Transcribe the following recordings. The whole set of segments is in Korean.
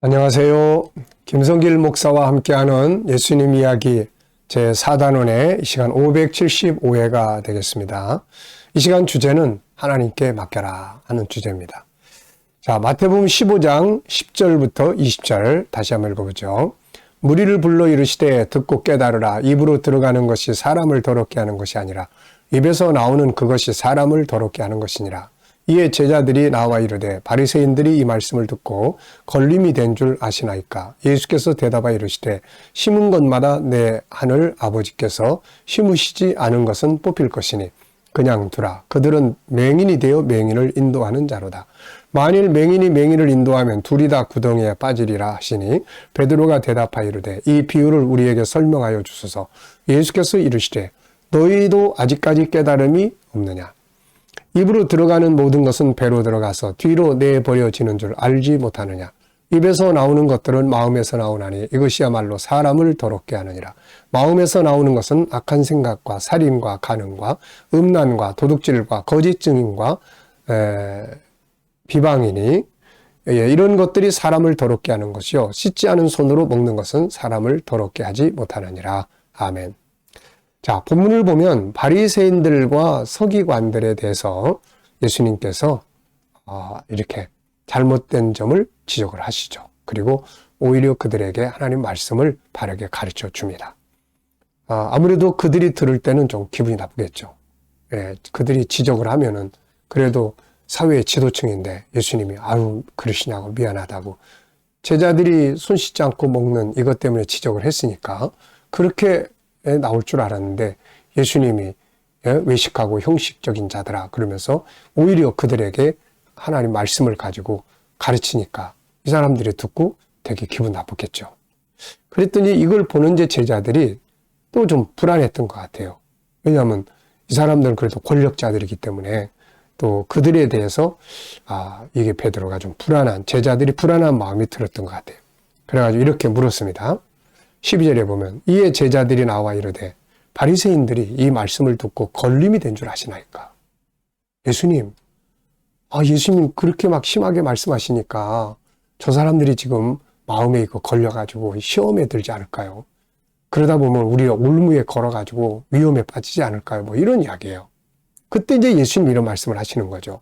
안녕하세요. 김성길 목사와 함께하는 예수님 이야기 제4단원의 시간 575회가 되겠습니다. 이 시간 주제는 하나님께 맡겨라 하는 주제입니다. 자, 마태복음 15장 10절부터 20절 다시 한번 읽어보죠. 무리를 불러 이르시되 듣고 깨달으라 입으로 들어가는 것이 사람을 더럽게 하는 것이 아니라 입에서 나오는 그것이 사람을 더럽게 하는 것이니라. 이에 제자들이 나와 이르되 바리새인들이 이 말씀을 듣고 걸림이 된 줄 아시나이까? 예수께서 대답하 이르시되 심은 것마다 내 하늘 아버지께서 심으시지 않은 것은 뽑힐 것이니 그냥 두라. 그들은 맹인이 되어 맹인을 인도하는 자로다. 만일 맹인이 맹인을 인도하면 둘이 다 구덩이에 빠지리라 하시니 베드로가 대답하 이르되 이 비유를 우리에게 설명하여 주소서. 예수께서 이르시되 너희도 아직까지 깨달음이 없느냐 입으로 들어가는 모든 것은 배로 들어가서 뒤로 내버려지는 줄 알지 못하느냐. 입에서 나오는 것들은 마음에서 나오나니 이것이야말로 사람을 더럽게 하느니라. 마음에서 나오는 것은 악한 생각과 살인과 가능과 음란과 도둑질과 거짓 증인과 에, 비방이니 예, 이런 것들이 사람을 더럽게 하는 것이요 씻지 않은 손으로 먹는 것은 사람을 더럽게 하지 못하느니라. 아멘. 자, 본문을 보면 바리새인들과 서기관들에 대해서 예수님께서 어, 이렇게 잘못된 점을 지적을 하시죠. 그리고 오히려 그들에게 하나님 말씀을 바르게 가르쳐 줍니다. 아, 아무래도 그들이 들을 때는 좀 기분이 나쁘겠죠. 예, 그들이 지적을 하면은 그래도 사회의 지도층인데 예수님이 아유 그러시냐고 미안하다고 제자들이 손 씻지 않고 먹는 이것 때문에 지적을 했으니까 그렇게 나올 줄 알았는데 예수님이 예, 외식하고 형식적인 자들아 그러면서 오히려 그들에게 하나님 말씀을 가지고 가르치니까 이 사람들이 듣고 되게 기분 나쁘겠죠. 그랬더니 이걸 보는 제 제자들이 또 좀 불안했던 것 같아요. 왜냐하면 이 사람들은 그래도 권력자들이기 때문에 또 그들에 대해서 아 이게 베드로가 좀 불안한 제자들이 불안한 마음이 들었던 것 같아요. 그래가지고 이렇게 물었습니다. 12절에 보면 이에 제자들이 나와 이르되 바리새인들이 이 말씀을 듣고 걸림이 된 줄 아시나이까? 예수님, 아 예수님 그렇게 막 심하게 말씀하시니까 저 사람들이 지금 마음에 이거 걸려가지고 시험에 들지 않을까요? 그러다 보면 우리가 올무에 걸어가지고 위험에 빠지지 않을까요? 뭐 이런 이야기예요. 그때 이제 예수님 이런 말씀을 하시는 거죠.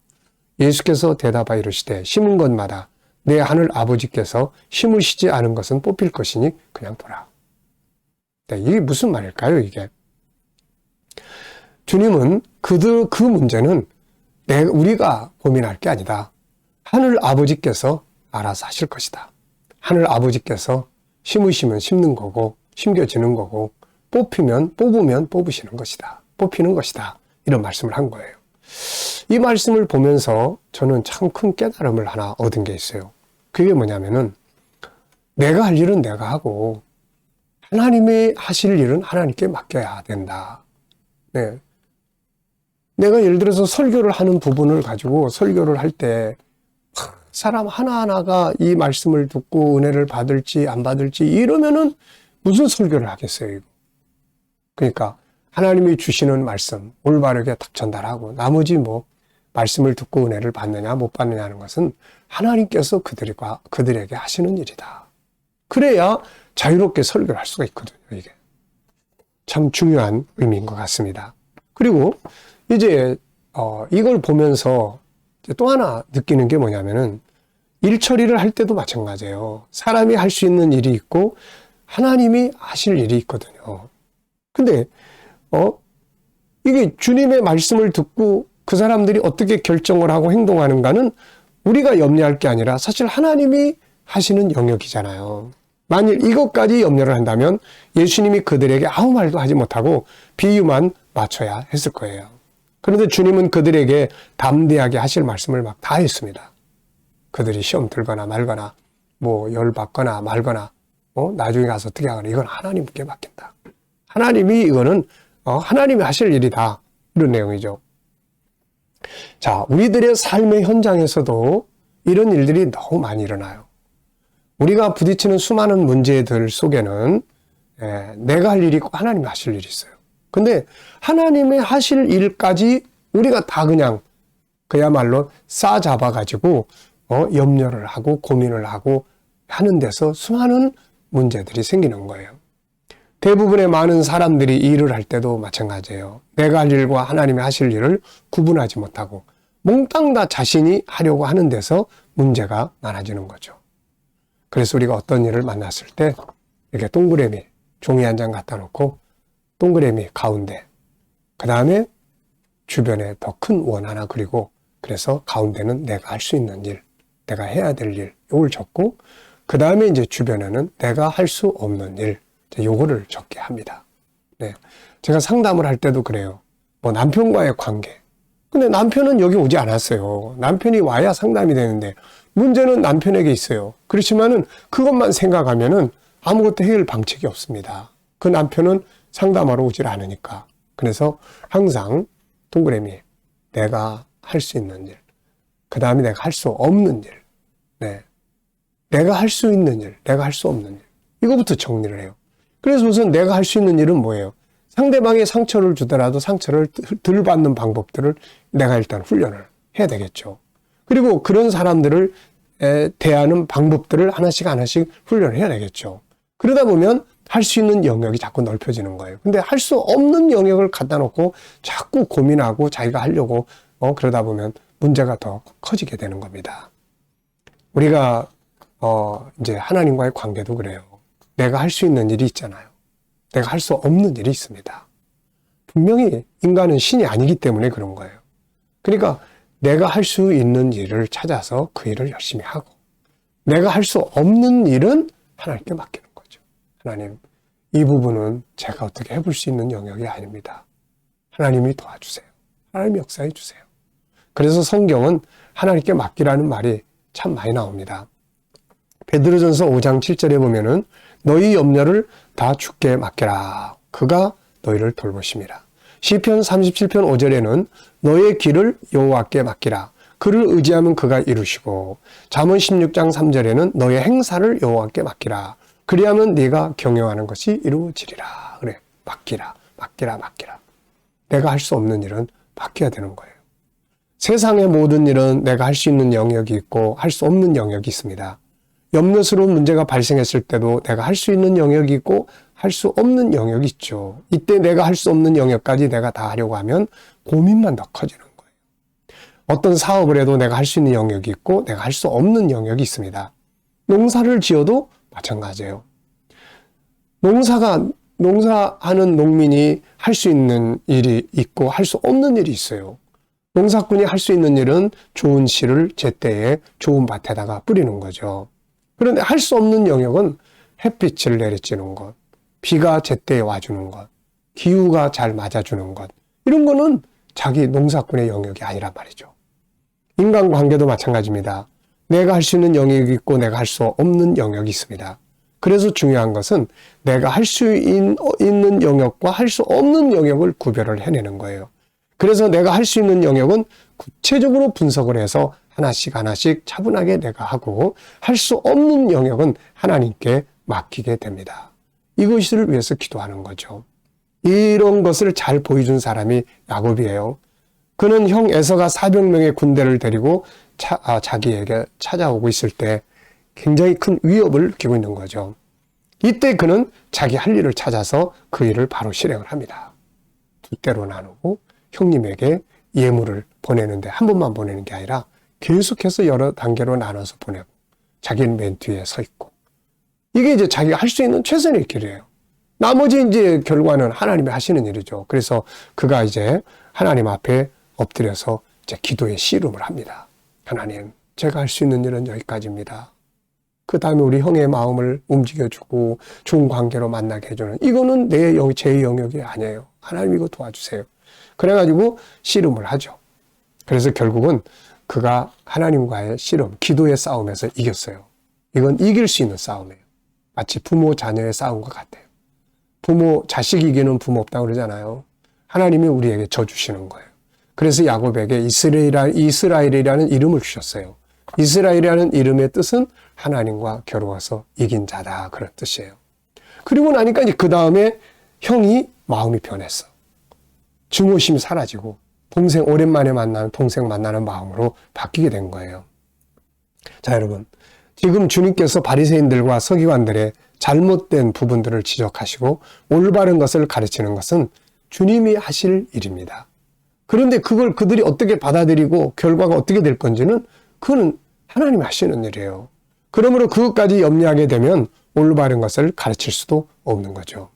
예수께서 대답하 이르시되 심은 것마다 내 하늘 아버지께서 심으시지 않은 것은 뽑힐 것이니 그냥 둬라. 네, 이게 무슨 말일까요, 이게? 주님은 그들, 그 문제는 내, 우리가 고민할 게 아니다. 하늘 아버지께서 알아서 하실 것이다. 하늘 아버지께서 심으시면 심는 거고, 심겨지는 거고, 뽑히면, 뽑으면 뽑으시는 것이다. 뽑히는 것이다. 이런 말씀을 한 거예요. 이 말씀을 보면서 저는 참 큰 깨달음을 하나 얻은 게 있어요. 그게 뭐냐면은 내가 할 일은 내가 하고 하나님이 하실 일은 하나님께 맡겨야 된다. 네. 내가 예를 들어서 설교를 하는 부분을 가지고 설교를 할 때 사람 하나하나가 이 말씀을 듣고 은혜를 받을지 안 받을지 이러면은 무슨 설교를 하겠어요. 그러니까 하나님이 주시는 말씀 올바르게 딱 전달하고 나머지 뭐 말씀을 듣고 은혜를 받느냐 못 받느냐 하는 것은 하나님께서 그들과 그들에게 하시는 일이다. 그래야 자유롭게 설교를 할 수가 있거든요. 이게 참 중요한 의미인 것 같습니다. 그리고 이제 어, 이걸 보면서 또 하나 느끼는 게 뭐냐면은 일 처리를 할 때도 마찬가지예요. 사람이 할 수 있는 일이 있고 하나님이 하실 일이 있거든요. 근데 어 이게 주님의 말씀을 듣고 그 사람들이 어떻게 결정을 하고 행동하는가는 우리가 염려할 게 아니라 사실 하나님이 하시는 영역이잖아요. 만일 이것까지 염려를 한다면 예수님이 그들에게 아무 말도 하지 못하고 비유만 맞춰야 했을 거예요. 그런데 주님은 그들에게 담대하게 하실 말씀을 막 다 했습니다. 그들이 시험 들거나 말거나 뭐 열받거나 말거나 어? 나중에 가서 어떻게 하거나 이건 하나님께 맡긴다. 하나님이 이거는 어? 하나님이 하실 일이다. 이런 내용이죠. 자, 우리들의 삶의 현장에서도 이런 일들이 너무 많이 일어나요. 우리가 부딪히는 수많은 문제들 속에는 예, 내가 할 일이 있고 하나님이 하실 일이 있어요. 근데 하나님의 하실 일까지 우리가 다 그냥 그야말로 싸잡아 가지고 어, 염려를 하고 고민을 하고 하는 데서 수많은 문제들이 생기는 거예요. 대부분의 많은 사람들이 일을 할 때도 마찬가지예요. 내가 할 일과 하나님이 하실 일을 구분하지 못하고 몽땅 다 자신이 하려고 하는 데서 문제가 많아지는 거죠. 그래서 우리가 어떤 일을 만났을 때 이렇게 동그라미 종이 한 장 갖다 놓고 동그라미 가운데 그 다음에 주변에 더 큰 원 하나 그리고 그래서 가운데는 내가 할 수 있는 일, 내가 해야 될 일, 요걸 적고 그 다음에 이제 주변에는 내가 할 수 없는 일, 요거를 적게 합니다. 네. 제가 상담을 할 때도 그래요. 뭐 남편과의 관계. 근데 남편은 여기 오지 않았어요. 남편이 와야 상담이 되는데 문제는 남편에게 있어요. 그렇지만은 그것만 생각하면은 아무것도 해결 방책이 없습니다. 그 남편은 상담하러 오질 않으니까. 그래서 항상 동그라미 내가 할 수 있는 일, 그 다음에 내가 할 수 없는 일, 네. 내가 할 수 있는 일, 내가 할 수 없는 일. 이거부터 정리를 해요. 그래서 우선 내가 할 수 있는 일은 뭐예요? 상대방이 상처를 주더라도 상처를 덜 받는 방법들을 내가 일단 훈련을 해야 되겠죠. 그리고 그런 사람들을 대하는 방법들을 하나씩 하나씩 훈련을 해야 되겠죠. 그러다 보면 할 수 있는 영역이 자꾸 넓혀지는 거예요. 근데 할 수 없는 영역을 갖다 놓고 자꾸 고민하고 자기가 하려고 어 그러다 보면 문제가 더 커지게 되는 겁니다. 우리가 어 이제 하나님과의 관계도 그래요. 내가 할 수 있는 일이 있잖아요. 내가 할 수 없는 일이 있습니다. 분명히 인간은 신이 아니기 때문에 그런 거예요. 그러니까 내가 할 수 있는 일을 찾아서 그 일을 열심히 하고 내가 할 수 없는 일은 하나님께 맡기는 거죠. 하나님, 이 부분은 제가 어떻게 해볼 수 있는 영역이 아닙니다. 하나님이 도와주세요. 하나님 역사해 주세요. 그래서 성경은 하나님께 맡기라는 말이 참 많이 나옵니다. 베드로전서 5장 7절에 보면은 너희 염려를 다 주께 맡겨라. 그가 너희를 돌보심이라. 시편 37편 5절에는 너의 길을 여호와께 맡기라. 그를 의지하면 그가 이루시고 잠언 16장 3절에는 너의 행사를 여호와께 맡기라. 그리하면 네가 경영하는 것이 이루어지리라. 그래. 맡기라. 맡기라. 맡기라. 내가 할 수 없는 일은 맡겨야 되는 거예요. 세상의 모든 일은 내가 할 수 있는 영역이 있고 할 수 없는 영역이 있습니다. 염려스러운 문제가 발생했을 때도 내가 할 수 있는 영역이 있고 할 수 없는 영역이 있죠. 이때 내가 할 수 없는 영역까지 내가 다 하려고 하면 고민만 더 커지는 거예요. 어떤 사업을 해도 내가 할 수 있는 영역이 있고 내가 할 수 없는 영역이 있습니다. 농사를 지어도 마찬가지예요. 농사가 농사하는 농민이 할 수 있는 일이 있고 할 수 없는 일이 있어요. 농사꾼이 할 수 있는 일은 좋은 씨를 제때에 좋은 밭에다가 뿌리는 거죠. 그런데 할 수 없는 영역은 햇빛을 내리쬐는 것, 비가 제때에 와주는 것, 기후가 잘 맞아주는 것, 이런 거는 자기 농사꾼의 영역이 아니란 말이죠. 인간 관계도 마찬가지입니다. 내가 할 수 있는 영역이 있고 내가 할 수 없는 영역이 있습니다. 그래서 중요한 것은 내가 할 수 있는 영역과 할 수 없는 영역을 구별을 해내는 거예요. 그래서 내가 할 수 있는 영역은 구체적으로 분석을 해서 하나씩 하나씩 차분하게 내가 하고 할 수 없는 영역은 하나님께 맡기게 됩니다. 이것을 위해서 기도하는 거죠. 이런 것을 잘 보여준 사람이 야곱이에요. 그는 형 에서가 400명의 군대를 데리고 차, 아, 자기에게 찾아오고 있을 때 굉장히 큰 위협을 느끼고 있는 거죠. 이때 그는 자기 할 일을 찾아서 그 일을 바로 실행을 합니다. 두 때로 나누고 형님에게 예물을 보내는데 한 번만 보내는 게 아니라 계속해서 여러 단계로 나눠서 보내고 자기는 맨 뒤에 서 있고 이게 이제 자기가 할 수 있는 최선의 길이에요. 나머지 이제 결과는 하나님이 하시는 일이죠. 그래서 그가 이제 하나님 앞에 엎드려서 이제 기도의 씨름을 합니다. 하나님, 제가 할 수 있는 일은 여기까지입니다. 그 다음에 우리 형의 마음을 움직여주고 좋은 관계로 만나게 해주는 이거는 내 영, 제 영역이 아니에요. 하나님 이거 도와주세요. 그래가지고 씨름을 하죠. 그래서 결국은 그가 하나님과의 씨름, 기도의 싸움에서 이겼어요. 이건 이길 수 있는 싸움이에요. 마치 부모 자녀의 싸움과 같아요. 부모 자식 이기는 부모 없다고 그러잖아요. 하나님이 우리에게 져 주시는 거예요. 그래서 야곱에게 이스라엘, 이스라엘이라는 이름을 주셨어요. 이스라엘이라는 이름의 뜻은 하나님과 겨루어서 이긴 자다 그런 뜻이에요. 그리고 나니까 이제 그 다음에 형이 마음이 변했어. 증오심이 사라지고 동생 오랜만에 만나는 동생 만나는 마음으로 바뀌게 된 거예요. 자 여러분 지금 주님께서 바리새인들과 서기관들의 잘못된 부분들을 지적하시고 올바른 것을 가르치는 것은 주님이 하실 일입니다. 그런데 그걸 그들이 어떻게 받아들이고 결과가 어떻게 될 건지는 그거는 하나님 하시는 일이에요. 그러므로 그것까지 염려하게 되면 올바른 것을 가르칠 수도 없는 거죠.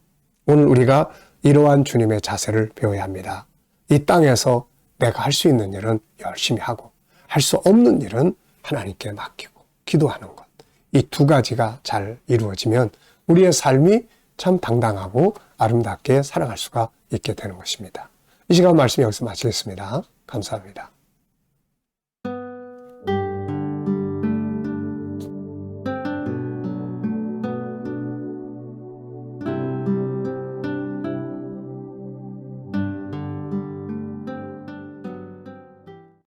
오늘 우리가 이러한 주님의 자세를 배워야 합니다. 이 땅에서 내가 할 수 있는 일은 열심히 하고 할 수 없는 일은 하나님께 맡기고 기도하는 것. 이 두 가지가 잘 이루어지면 우리의 삶이 참 당당하고 아름답게 살아갈 수가 있게 되는 것입니다. 이 시간 말씀 여기서 마치겠습니다. 감사합니다.